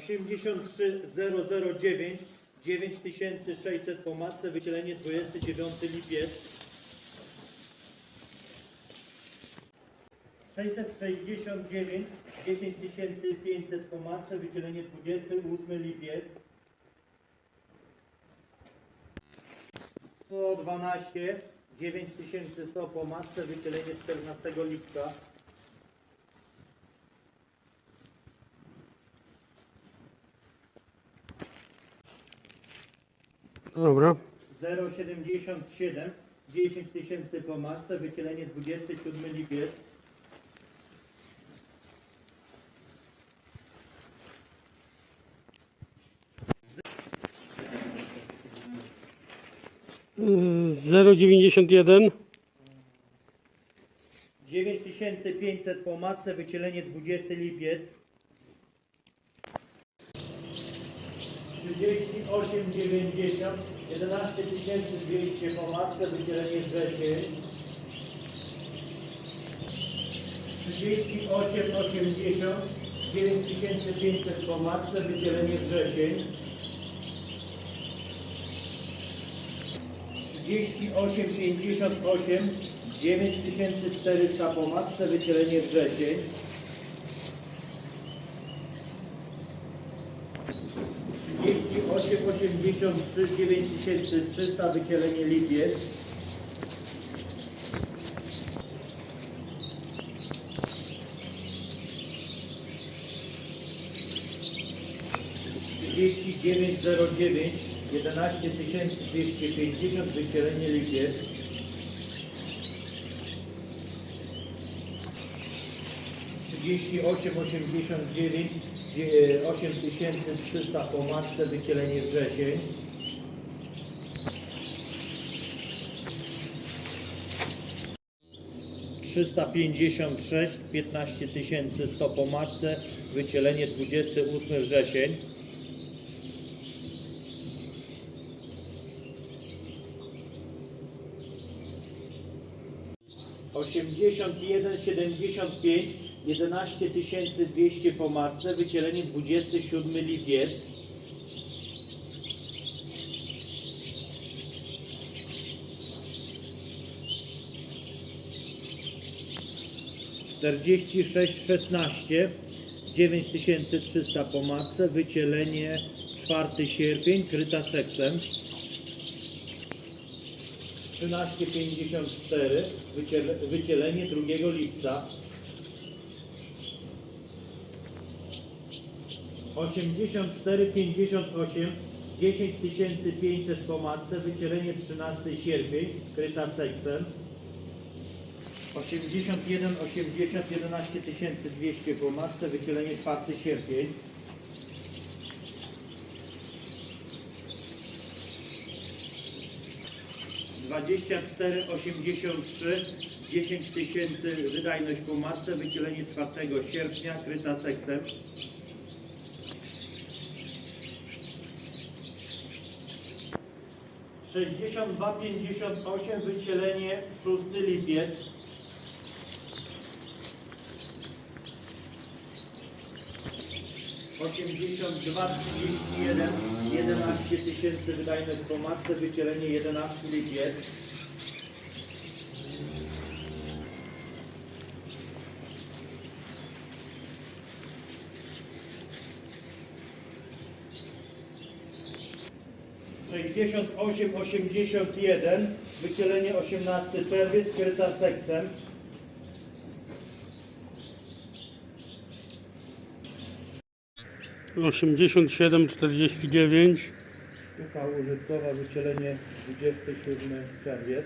83009 9600 po matce, wycielenie 29 lipiec. 669 10500 po matce, wycielenie 28 lipiec. 112 9100 po matce, wycielenie 14 lipca. Dobra. 077 10 tysięcy po matce, wycielenie 27 lipiec. Y, 091 9500 po matce, wycielenie 20 lipiec. 3890 11200 po matce, wycielenie wrzesień. 3880 9500 po matce, wycielenie wrzesień. 3858 9400 po matce, wycielenie wrzesień. 3883 9300 wycielenie lipiec. Dziewięć zero dziewięć jedenaście tysięcy dwieście pięćdziesiąt wycielenie lipiec. Trzydzieści osiem osiemdziesiąt dziewięć osiem tysięcy trzysta po matce wycielenie wrzesień. Trzysta pięćdziesiąt sześć piętnaście tysięcy sto po matce wycielenie dwudziesty ósmy wrzesień. 81, 75, 11 200 po marce, wycielenie 27 lipiec. Czterdzieści sześć szesnaście dziewięć tysięcy trzysta po matce, wycielenie 4 sierpień, kryta seksem. 1354 wyciele, wycielenie 2 lipca 8458 10500 po matce wycielenie 13 sierpień kryta seksem 81 80 11200 po matce wycielenie 4 sierpień 24, 83, 10 tysięcy wydajność po matce, wycielenie 4 sierpnia, kryta seksem. Sześćdziesiąt dwa, pięćdziesiąt osiem, wycielenie 6 lipiec. Osiemdziesiąt dwa, trzydzieści jeden, jedenaście tysięcy wydajność po matce, wycielenie 11 lipiec. Sześćdziesiąt osiem, osiemdziesiąt jeden, wycielenie 18 czerwiec, skryta seksem. osiemdziesiąt siedem czterdzieści dziewięć Sztuka użytkowa, wycielenie 27 czerwiec.